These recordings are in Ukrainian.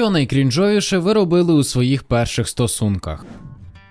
Що найкрінжовіше ви робили у своїх перших стосунках?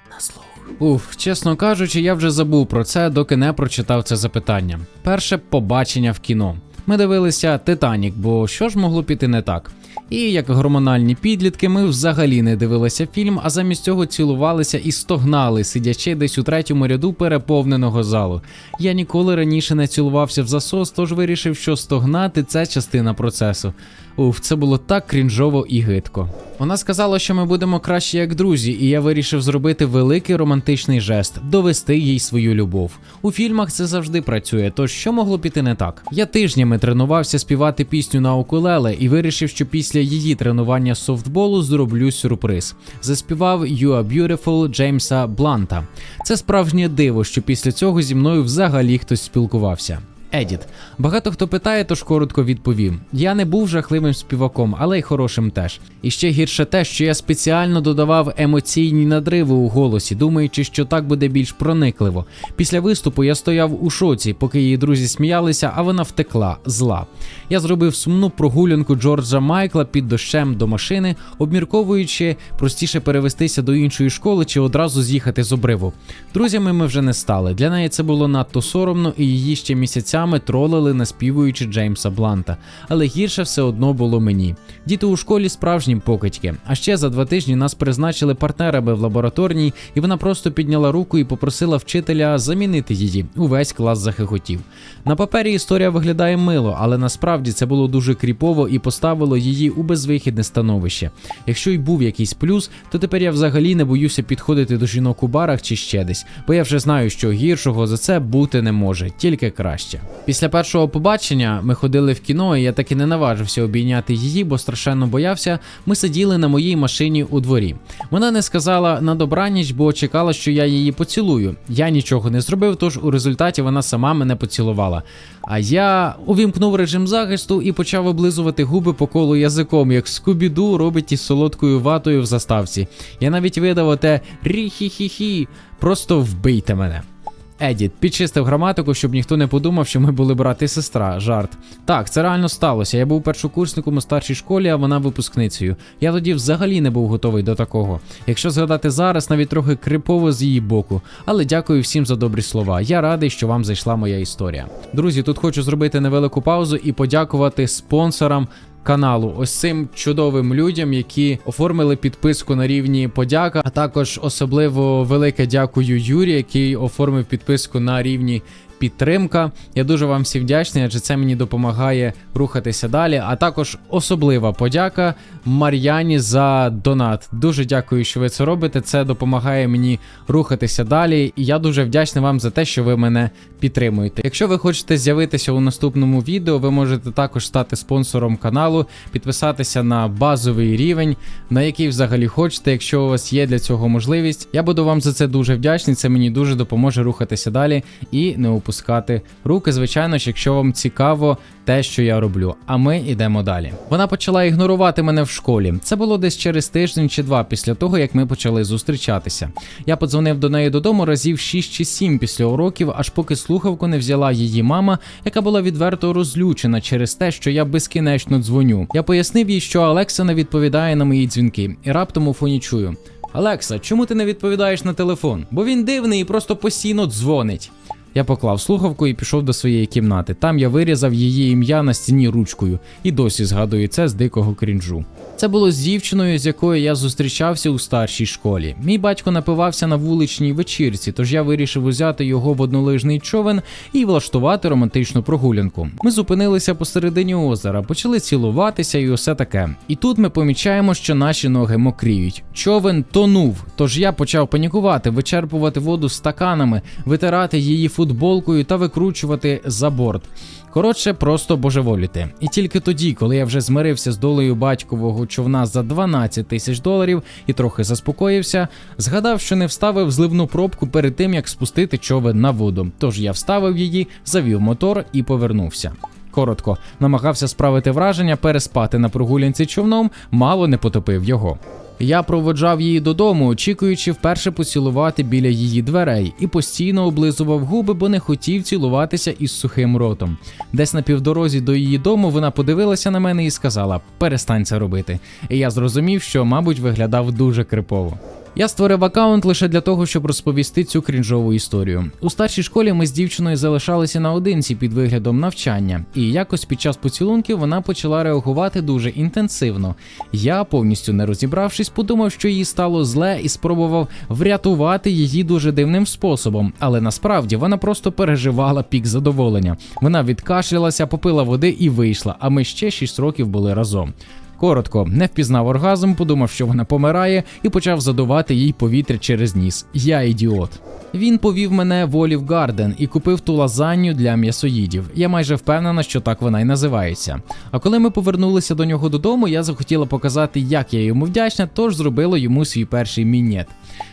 На. Уф, чесно кажучи, я вже забув про це, доки не прочитав це запитання. Перше побачення в кіно. Ми дивилися Титанік, бо що ж могло піти не так? І як гормональні підлітки, ми взагалі не дивилися фільм, а замість цього цілувалися і стогнали, сидячи десь у третьому ряду переповненого залу. Я ніколи раніше не цілувався в засос, тож вирішив, що стогнати це частина процесу. Уф, це було так крінжово і гидко. Вона сказала, що ми будемо краще як друзі, і я вирішив зробити великий романтичний жест довести їй свою любов. У фільмах це завжди працює, тож що могло піти не так? Я тижнями тренувався співати пісню на укулеле і вирішив, що після її тренування софтболу зроблю сюрприз. Заспівав You Are Beautiful Джеймса Бланта. Це справжнє диво, що після цього зі мною взагалі хтось спілкувався. Едіт. Багато хто питає, тож коротко відповім. Я не був жахливим співаком, але й хорошим теж. І ще гірше те, що я спеціально додавав емоційні надриви у голосі, думаючи, що так буде більш проникливо. Після виступу я стояв у шоці, поки її друзі сміялися, а вона втекла зла. Я зробив сумну прогулянку Джорджа Майкла під дощем до машини, обмірковуючи простіше перевестися до іншої школи чи одразу з'їхати з обриву. Друзями ми вже не стали. Для неї це було надто соромно, і її ще місяцями тролили, наспівуючи Джеймса Бланта. Але гірше все одно було мені. Діти у школі справжні покидьки. А ще за два тижні нас призначили партнерами в лабораторній, і вона просто підняла руку і попросила вчителя замінити її. Увесь клас захихотів. На папері історія виглядає мило, але насправді це було дуже кріпово і поставило її у безвихідне становище. Якщо й був якийсь плюс, то тепер я взагалі не боюся підходити до жінок у барах чи ще десь, бо я вже знаю, що гіршого за це бути не може, тільки краще. Після першого побачення ми ходили в кіно, і я таки не наважився обійняти її, бо страшенно боявся. Ми сиділи на моїй машині у дворі. Вона не сказала на добраніч, бо чекала, що я її поцілую. Я нічого не зробив, тож у результаті вона сама мене поцілувала. А я увімкнув режим захисту і почав облизувати губи по колу язиком, як Скубіду робить із солодкою ватою в заставці. Я навіть видав оте рі-хі-хі-хі, просто вбийте мене. Едіт підчистив граматику, щоб ніхто не подумав, що ми були брат і сестра. Жарт. Так, це реально сталося. Я був першокурсником у старшій школі, а вона випускницею. Я тоді взагалі не був готовий до такого. Якщо згадати зараз, навіть трохи крипово з її боку. Але дякую всім за добрі слова. Я радий, що вам зайшла моя історія. Друзі, тут хочу зробити невелику паузу і подякувати спонсорам каналу, ось цим чудовим людям, які оформили підписку на рівні подяка. А також особливо велике дякую Юрі, який оформив підписку на рівні. Підтримка. Я дуже вам всім вдячний, адже це мені допомагає рухатися далі. А також особлива подяка Мар'яні за донат. Дуже дякую, що ви це робите. Це допомагає мені рухатися далі. І я дуже вдячний вам за те, що ви мене підтримуєте. Якщо ви хочете з'явитися у наступному відео, ви можете також стати спонсором каналу, підписатися на базовий рівень, на який взагалі хочете. Якщо у вас є для цього можливість, я буду вам за це дуже вдячний. Це мені дуже допоможе рухатися далі і не опускати руки. Звичайно ж, якщо вам цікаво те, що я роблю. А ми йдемо далі. Вона почала ігнорувати мене в школі. Це було десь через тиждень чи два після того, як ми почали зустрічатися. Я подзвонив до неї додому разів 6 чи 7 після уроків, аж поки слухавку не взяла її мама, яка була відверто розлючена через те, що я безкінечно дзвоню. Я пояснив їй, що Алекса не відповідає на мої дзвінки, і раптом у фоні чую. Алекса, чому ти не відповідаєш на телефон? Бо він дивний і просто постійно дзвонить. Я поклав слухавку і пішов до своєї кімнати. Там я вирізав її ім'я на стіні ручкою і досі згадую це з дикого крінжу. Це було з дівчиною, з якою я зустрічався у старшій школі. Мій батько напивався на вуличній вечірці, тож я вирішив узяти його в однолижний човен і влаштувати романтичну прогулянку. Ми зупинилися посередині озера, почали цілуватися і усе таке. І тут ми помічаємо, що наші ноги мокріють. Човен тонув, тож я почав панікувати, вичерпувати воду стаканами, витирати її футболкою та викручувати за борт. Коротше, просто божеволіти. І тільки тоді, коли я вже змирився з долею батькового човна за 12 тисяч доларів і трохи заспокоївся, згадав, що не вставив зливну пробку перед тим, як спустити човен на воду. Тож я вставив її, завів мотор і повернувся. Коротко намагався справити враження, переспати на прогулянці човном, мало не потопив його. Я проводжав її додому, очікуючи вперше поцілувати біля її дверей, і постійно облизував губи, бо не хотів цілуватися із сухим ротом. Десь на півдорозі до її дому вона подивилася на мене і сказала: перестань це робити. І я зрозумів, що, мабуть, виглядав дуже крипово. Я створив аккаунт лише для того, щоб розповісти цю крінжову історію. У старшій школі ми з дівчиною залишалися наодинці під виглядом навчання, і якось під час поцілунків вона почала реагувати дуже інтенсивно. Я, повністю не розібравшись, подумав, що їй стало зле і спробував врятувати її дуже дивним способом. Але насправді вона просто переживала пік задоволення. Вона відкашлялася, попила води і вийшла. А ми ще 6 років були разом. Коротко, не впізнав оргазм, подумав, що вона помирає, і почав задувати їй повітря через ніс. Я ідіот. Він повів мене в Олів Гарден і купив ту лазанью для м'ясоїдів. Я майже впевнена, що так вона й називається. А коли ми повернулися до нього додому, я захотіла показати, як я йому вдячна, тож зробила йому свій перший мінет.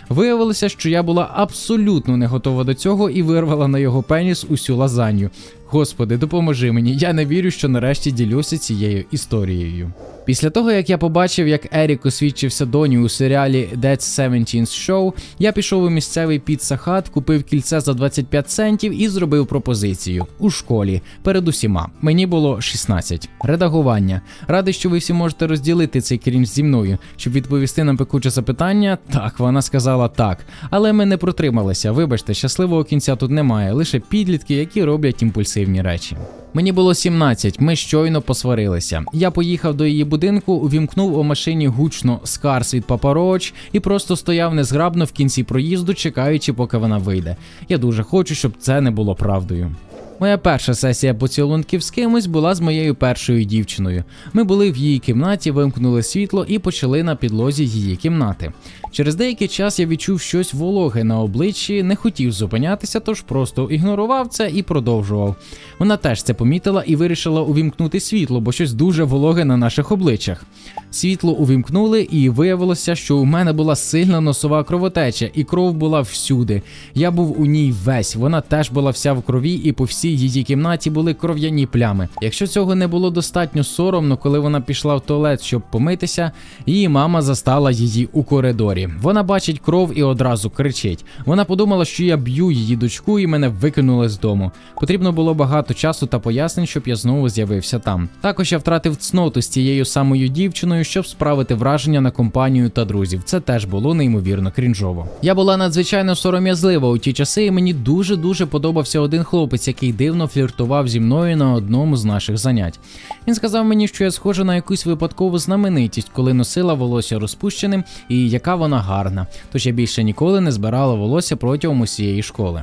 Виявилося, що я була абсолютно не готова до цього і вирвала на його пеніс усю лазанью. Господи, допоможи мені, я не вірю, що нарешті ділюся цією історією. Після того, як я побачив, як Ерік освідчився доні у серіалі Dead 17 Show, я пішов у місцевий піца хат, купив кільце за 25 центів і зробив пропозицію у школі перед усіма. Мені було 16. Редагування. Радий, що ви всі можете розділити цей крінж зі мною, щоб відповісти на пекуче запитання. Так, вона сказала так. Але ми не протрималися. Вибачте, щасливого кінця тут немає, лише підлітки, які роблять імпульсивні речі. Мені було 17, ми щойно посварилися. Я поїхав до її будинку, увімкнув у машині гучно скарс від папороч і просто стояв незграбно в кінці проїзду, чекаючи, поки вона вийде. Я дуже хочу, щоб це не було правдою. Моя перша сесія поцілунків з кимось була з моєю першою дівчиною. Ми були в її кімнаті, вимкнули світло і почали на підлозі її кімнати. Через деякий час я відчув щось вологе на обличчі, не хотів зупинятися, тож просто ігнорував це і продовжував. Вона теж це помітила і вирішила увімкнути світло, бо щось дуже вологе на наших обличчях. Світло увімкнули, і виявилося, що у мене була сильна носова кровотеча, і кров була всюди. Я був у ній весь. Вона теж була вся в крові, і по всій її кімнаті були кров'яні плями. Якщо цього не було достатньо соромно, коли вона пішла в туалет, щоб помитися, її мама застала її у коридорі. Вона бачить кров і одразу кричить. Вона подумала, що я б'ю її дочку, і мене викинули з дому. Потрібно було багато часу та пояснень, щоб я знову з'явився там. Також я втратив цноту з цією самою дівчиною, щоб справити враження на компанію та друзів. Це теж було неймовірно крінжово. Я була надзвичайно сором'язлива у ті часи, і мені дуже дуже подобався один хлопець, який дивно фліртував зі мною на одному з наших занять. Він сказав мені, що я схожа на якусь випадкову знаменитість, коли носила волосся розпущеним, і яка вона гарна. Тож я більше ніколи не збирала волосся протягом усієї школи.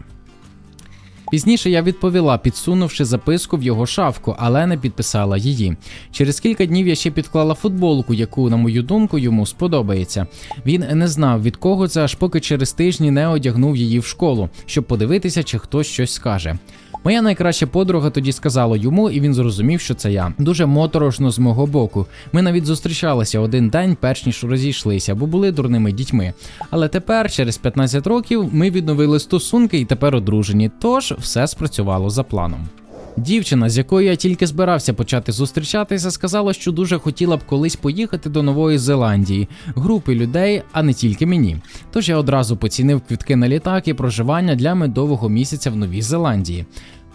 Пізніше я відповіла, підсунувши записку в його шафку, але не підписала її. Через кілька днів я ще підклала футболку, яку, на мою думку, йому сподобається. Він не знав від кого це, аж поки через тижні не одягнув її в школу, щоб подивитися, чи хтось щось скаже. Моя найкраща подруга тоді сказала йому, і він зрозумів, що це я. Дуже моторошно з мого боку. Ми навіть зустрічалися один день, перш ніж розійшлися, бо були дурними дітьми. Але тепер, через 15 років, ми відновили стосунки і тепер одружені. Тож все спрацювало за планом. Дівчина, з якою я тільки збирався почати зустрічатися, сказала, що дуже хотіла б колись поїхати до Нової Зеландії, групи людей, а не тільки мені. Тож я одразу поцінив квітки на літак і проживання для медового місяця в Новій Зеландії.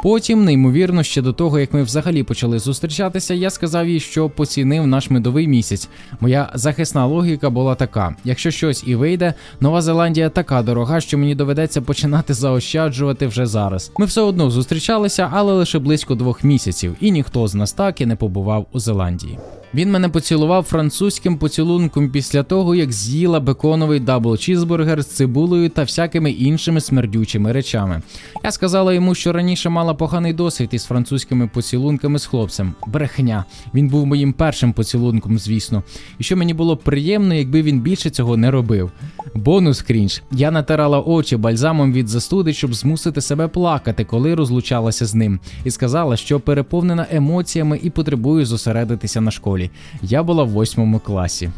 Потім, неймовірно, ще до того, як ми взагалі почали зустрічатися, я сказав їй, що поцінив наш медовий місяць. Моя захисна логіка була така: якщо щось і вийде, Нова Зеландія така дорога, що мені доведеться починати заощаджувати вже зараз. Ми все одно зустрічалися, але лише близько двох місяців, і ніхто з нас так і не побував у Зеландії. Він мене поцілував французьким поцілунком після того, як з'їла беконовий дабл чізбургер з цибулею та всякими іншими смердючими речами. Я сказала йому, що раніше мала поганий досвід із французькими поцілунками з хлопцем. Брехня. Він був моїм першим поцілунком, звісно. І що мені було приємно, якби він більше цього не робив. Бонус крінж. Я натирала очі бальзамом від застуди, щоб змусити себе плакати, коли розлучалася з ним, і сказала, що переповнена емоціями і потребую зосередитися на школі. Я була в восьмому класі.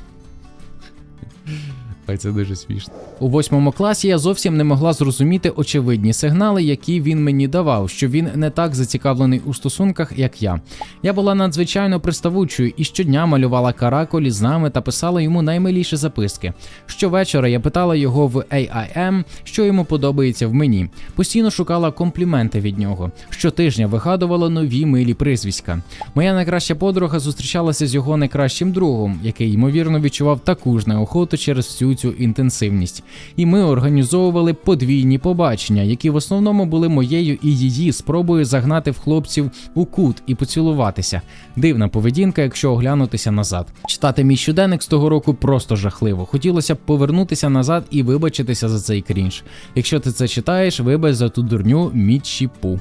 Слухай, це дуже смішно. У восьмому класі я зовсім не могла зрозуміти очевидні сигнали, які він мені давав, що він не так зацікавлений у стосунках, як я. Я була надзвичайно приставучою і щодня малювала каракулі з нами та писала йому наймиліші записки. Щовечора я питала його в AIM, що йому подобається в мені. Постійно шукала компліменти від нього. Щотижня вигадувала нові милі прізвиська. Моя найкраща подруга зустрічалася з його найкращим другом, який ймовірно відчував таку ж неохоту через всю цю інтенсивність. І ми організовували подвійні побачення, які в основному були моєю і її спробою загнати в хлопців у кут і поцілуватися. Дивна поведінка, якщо оглянутися назад. Читати мій щоденник з того року просто жахливо. Хотілося б повернутися назад і вибачитися за цей крінж. Якщо ти це читаєш, вибач за ту дурню мічіпу.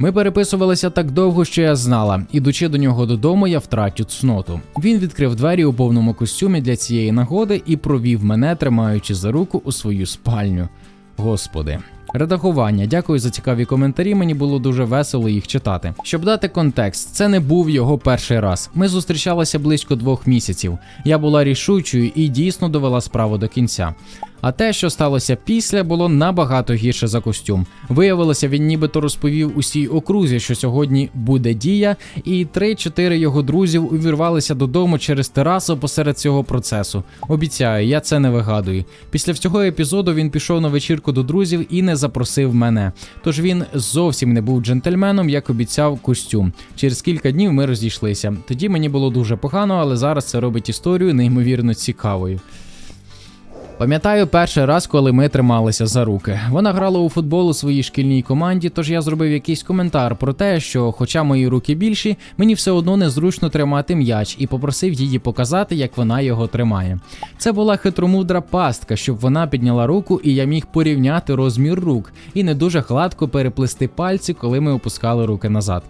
Ми переписувалися так довго, що я знала. Ідучи до нього додому, я втратю цноту. Він відкрив двері у повному костюмі для цієї нагоди і провів мене, тримаючи за руку у свою спальню. Господи. Редагування, дякую за цікаві коментарі. Мені було дуже весело їх читати. Щоб дати контекст, це не був його перший раз. Ми зустрічалися близько двох місяців. Я була рішучою і дійсно довела справу до кінця. А те, що сталося після, було набагато гірше за костюм. Виявилося, він нібито розповів усій окрузі, що сьогодні буде дія, і три-чотири його друзів увірвалися додому через терасу посеред цього процесу. Обіцяю, я це не вигадую. Після всього епізоду він пішов на вечірку до друзів і не запросив мене. Тож він зовсім не був джентльменом, як обіцяв костюм. Через кілька днів ми розійшлися. Тоді мені було дуже погано, але зараз це робить історію неймовірно цікавою. Пам'ятаю перший раз, коли ми трималися за руки. Вона грала у футбол у своїй шкільній команді, тож я зробив якийсь коментар про те, що, хоча мої руки більші, мені все одно незручно тримати м'яч і попросив її показати, як вона його тримає. Це була хитромудра пастка, щоб вона підняла руку, і я міг порівняти розмір рук і не дуже гладко переплести пальці, коли ми опускали руки назад.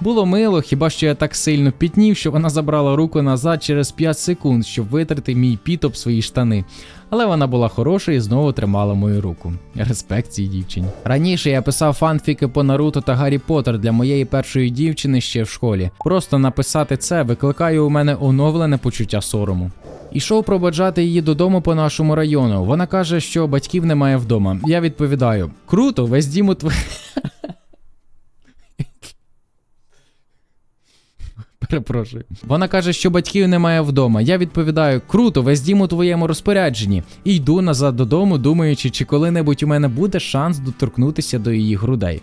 Було мило, хіба що я так сильно пітнів, що вона забрала руку назад через 5 секунд, щоб витерти мій піт об свої штани. Але вона була хороша і знову тримала мою руку. Респект цій дівчині. Раніше я писав фанфіки по Наруто та Гаррі Поттер для моєї першої дівчини ще в школі. Просто написати це викликає у мене оновлене почуття сорому. Ішов проводжати її додому по нашому району. Вона каже, що батьків немає вдома. Я відповідаю: круто, весь дім у тв... Перепрошую. Вона каже, що батьків немає вдома. Я відповідаю: круто, весь дім у твоєму розпорядженні. І йду назад додому, думаючи, чи коли-небудь у мене буде шанс доторкнутися до її грудей.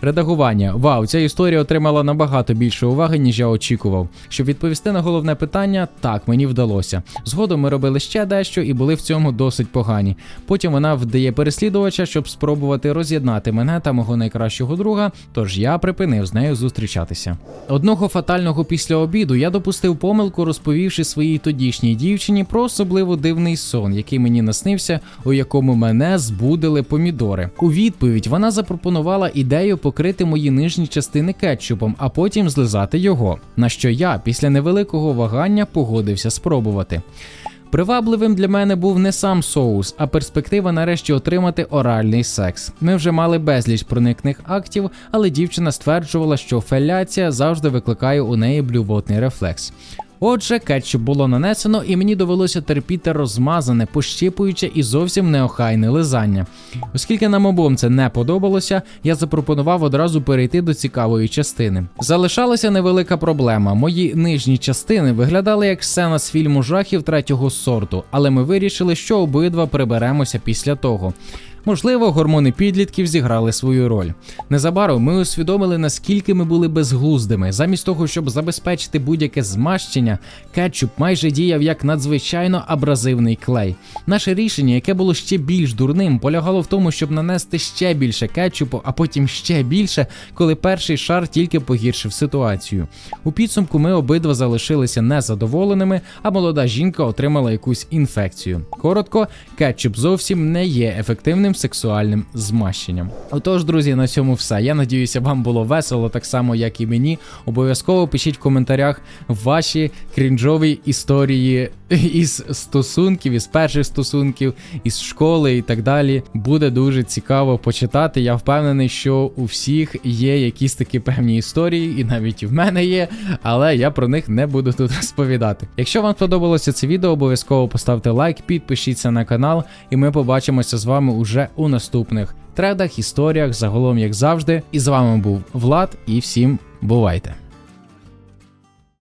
Редагування. Вау, ця історія отримала набагато більше уваги, ніж я очікував. Щоб відповісти на головне питання, так, мені вдалося. Згодом ми робили ще дещо і були в цьому досить погані. Потім вона вдає переслідувача, щоб спробувати роз'єднати мене та мого найкращого друга, тож я припинив з нею зустрічатися. Одного фатального після обіду я допустив помилку, розповівши своїй тодішній дівчині про особливо дивний сон, який мені наснився, у якому мене збудили помідори. У відповідь вона запропонувала ідею покрити мої нижні частини кетчупом, а потім злизати його. На що я після невеликого вагання погодився спробувати. Привабливим для мене був не сам соус, а перспектива нарешті отримати оральний секс. Ми вже мали безліч проникних актів, але дівчина стверджувала, що феляція завжди викликає у неї блювотний рефлекс. Отже, кетчуп було нанесено, і мені довелося терпіти розмазане, пощипуюче і зовсім неохайне лизання. Оскільки нам обом це не подобалося, я запропонував одразу перейти до цікавої частини. Залишалася невелика проблема. Мої нижні частини виглядали як сцена з фільму жахів третього сорту, але ми вирішили, що обидва приберемося після того. Можливо, гормони підлітків зіграли свою роль. Незабаром ми усвідомили, наскільки ми були безглуздими. Замість того, щоб забезпечити будь-яке змащення, кетчуп майже діяв як надзвичайно абразивний клей. Наше рішення, яке було ще більш дурним, полягало в тому, щоб нанести ще більше кетчупу, а потім ще більше, коли перший шар тільки погіршив ситуацію. У підсумку ми обидва залишилися незадоволеними, а молода жінка отримала якусь інфекцію. Коротко, кетчуп зовсім не є ефективним сексуальним змащенням. Отож, друзі, на цьому все. Я надіюся, вам було весело, так само як і мені. Обов'язково пишіть в коментарях ваші крінжові історії із стосунків, із перших стосунків, із школи і так далі. Буде дуже цікаво почитати. Я впевнений, що у всіх є якісь такі певні історії, і навіть в мене є, але я про них не буду тут розповідати. Якщо вам сподобалося це відео, обов'язково поставте лайк, підпишіться на канал, і ми побачимося з вами уже у наступних тредах, історіях, загалом, як завжди. І з вами був Влад, і всім бувайте!